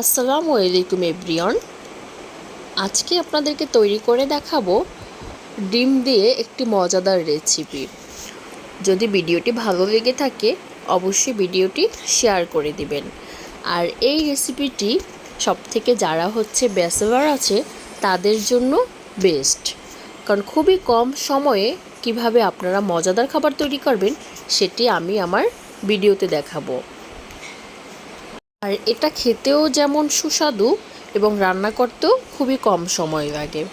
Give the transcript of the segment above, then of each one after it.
আসসালামু আলাইকুম এভরিয়ন আজকে আপনাদেরকে তৈরি করে দেখাবো ডিম দিয়ে একটি মজাদার রেসিপি। যদি ভিডিওটি ভালো লেগে থাকে, অবশ্যই ভিডিওটি শেয়ার করে দিবেন। আর এই রেসিপিটি সব থেকে যারা হচ্ছে ব্যাচেলার আছে, তাদের জন্য বেস্ট। কারণ খুবই কম সময়ে কীভাবে আপনারা মজাদার খাবার তৈরি করবেন, সেটি আমি আমার ভিডিওতে দেখাবো। আর এটা খেতেও যেমন সুস্বাদু এবং রান্না করতেও খুবই কম সময় লাগে।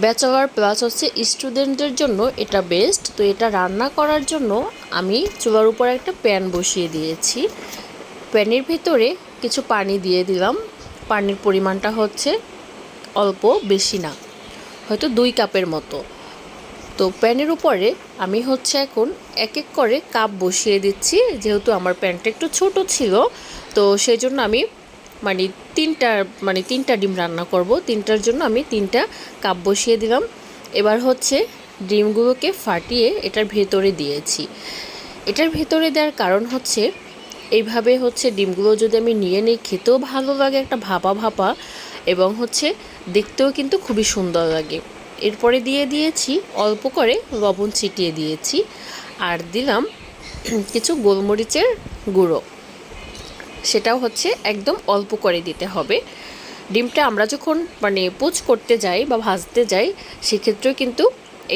ব্যাচেলার প্লাস হচ্ছে স্টুডেন্টদের জন্য এটা বেস্ট তো এটা রান্না করার জন্য আমি চুলার উপর একটা প্যান বসিয়ে দিয়েছি। প্যানের ভেতরে কিছু পানি দিয়ে দিলাম। পানির পরিমাণটা হচ্ছে অল্প, বেশি না। হয়তো দুই কাপের মতো। তো প্যানের উপরে আমি হচ্ছে এখন এক এক করে কাপ বসিয়ে দিচ্ছি, যেহেতু আমার প্যানটা একটু ছোট ছিল। তো সেই জন্য আমি মানে তিনটা মানে তিনটা ডিম রান্না করব। তিনটার জন্য আমি তিনটা কাপ বসিয়ে দিলাম। এবার হচ্ছে ডিমগুলোকে ফাটিয়ে এটার ভেতরে দিয়েছি। এটার ভেতরে দেওয়ার কারণ হচ্ছে এইভাবে হচ্ছে ডিমগুলো যদি আমি নিয়ে নিই, খেতেও ভালো লাগে, একটা ভাপা ভাপা, এবং হচ্ছে দেখতেও কিন্তু খুবই সুন্দর লাগে। এরপরে দিয়ে দিয়েছি, অল্প করে লবণ ছিটিয়ে দিয়েছি আর দিলাম কিছু গোলমরিচের গুঁড়ো। সেটাও হচ্ছে একদম অল্প করে দিতে হবে। ডিমটা আমরা যখন মানে পুচ করতে যাই বা ভাজতে যাই, সেক্ষেত্রেও কিন্তু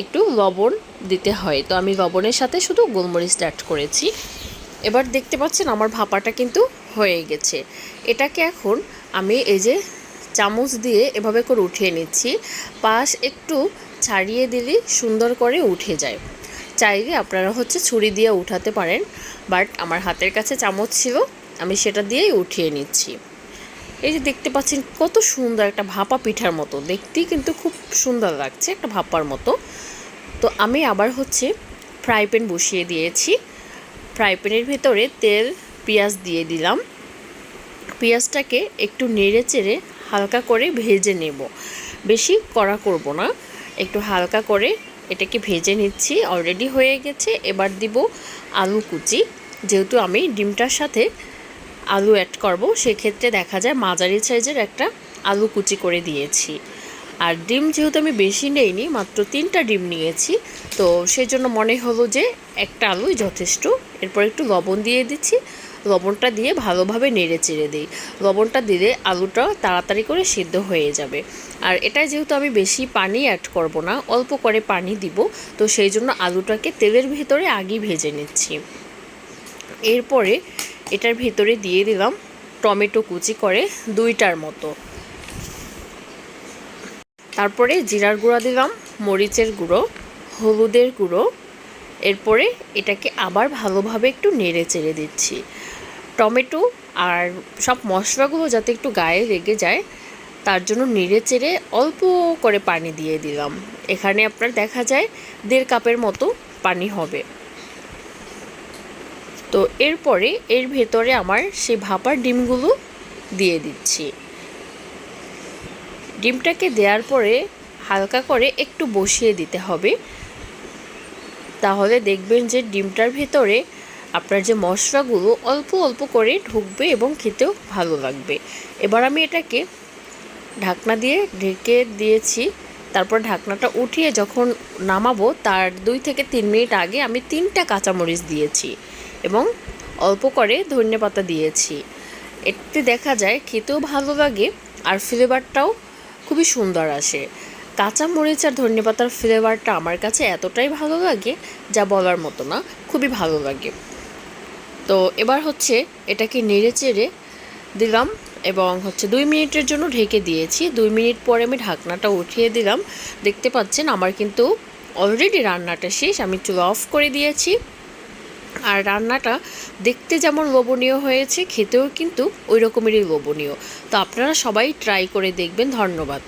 একটু লবণ দিতে হয়। তো আমি লবণের সাথে শুধু গোলমরিচ অ্যাড করেছি। এবার দেখতে পাচ্ছেন আমার ভাপাটা কিন্তু হয়ে গেছে। এটাকে এখন আমি এই যে চামচ দিয়ে এভাবে করে উঠিয়ে নিচ্ছি। পাশ একটু ছাড়িয়ে দিলে সুন্দর করে উঠে যায়। চাইলে আপনারা হচ্ছে ছুরি দিয়ে উঠাতে পারেন, বাট আমার হাতের কাছে চামচ ছিল, আমি সেটা দিয়েই উঠিয়ে নিচ্ছি। এই যে দেখতে পাচ্ছেন কত সুন্দর একটা ভাপা পিঠার মতো, দেখতেই কিন্তু খুব সুন্দর লাগছে একটা ভাপার মতো। তো আমি আবার হচ্ছে ফ্রাই প্যান বসিয়ে দিয়েছি। ফ্রাই প্যানের ভেতরে তেল, পেঁয়াজ দিয়ে দিলাম। পেঁয়াজটাকে একটু নেড়ে চেড়ে হালকা করে ভেজে নেব। বেশি কড়া করব না। একটু হালকা করে এটাকে ভেজে নিচ্ছি অলরেডি হয়ে গেছে। এবার দিব আলু কুচি। যেহেতু আমি ডিমটার সাথে আলু অ্যাড করব, সেক্ষেত্রে দেখা যায় মাঝারি সাইজের একটা আলু কুচি করে দিয়েছি। আর ডিম যেহেতু আমি বেশি নেইনি, মাত্র তিনটা ডিম নিয়েছি, তো সেই জন্য মনে হলো যে একটা আলুই যথেষ্ট। এরপর একটু লবণ দিয়ে দিচ্ছি। লবণটা দিয়ে ভালোভাবে নেড়ে চেড়ে দিই। লবণটা দিলে আলুটা তাড়াতাড়ি করে সিদ্ধ হয়ে যাবে। আর এটা যেহেতু আমি বেশি পানি অ্যাড করব না, অল্প করে পানি দিব, তো সেই জন্য আলুটাকে তেলের ভিতরে আগেই ভেজে নিচ্ছি। এরপরে এটার ভেতরে দিয়ে দিলাম টমেটো কুচি করে দুইটার মতো। তারপরে জিরার গুঁড়া দিলাম, মরিচের গুঁড়ো, হলুদের গুঁড়ো। এরপরে এটাকে আবার ভালোভাবে একটু নেড়ে চেড়ে দিচ্ছি। টমেটো আর সব মশলাগুলো যাতে একটু গায়ে লেগে যায়, তার জন্য নেড়ে চেড়ে অল্প করে পানি দিয়ে দিলাম। এখানে আপনার দেখা যায় দেড় কাপের মতো পানি হবে। তো এরপরে এর ভেতরে আমার সেই ভাপার ডিমগুলো দিয়ে দিচ্ছি। ডিমটাকে দেওয়ার পরে হালকা করে একটু বসিয়ে দিতে হবে। তাহলে দেখবেন যে ডিমটার ভেতরে আপনার যে মশলাগুলো অল্প অল্প করে ঢুকবে এবং খেতেও ভালো লাগবে। এবার আমি এটাকে ঢাকনা দিয়ে ঢেকে দিয়েছি। তারপর ঢাকনাটা উঠিয়ে যখন নামাবো, তার দুই থেকে তিন মিনিট আগে আমি তিনটা কাঁচামরিচ দিয়েছি এবং অল্প করে ধনে পাতা দিয়েছি। এতে দেখা যায় খেতেও ভালো লাগে আর ফ্লেভারটাও খুবই সুন্দর আসে। কাঁচা মরিচ আর ধনে পাতার ফ্লেভারটা আমার কাছে এতটাই ভালো লাগে যা বলার মতো না, খুবই ভালো লাগে। তো এবার হচ্ছে এটাকে নেড়ে চেড়ে দিলাম এবং হচ্ছে দুই মিনিটের জন্য ঢেকে দিয়েছি। দুই মিনিট পরে আমি ঢাকনাটা উঠিয়ে দিলাম। দেখতে পাচ্ছেন আমার কিন্তু অলরেডি রান্নাটা শেষ। আমি চুলো অফ করে দিয়েছি। আর রান্নাটা দেখতে যেমন লোভনীয় হয়েছে, খেতেও কিন্তু ওই রকমেরই লোভনীয়। তো আপনারা সবাই ট্রাই করে দেখবেন। ধন্যবাদ।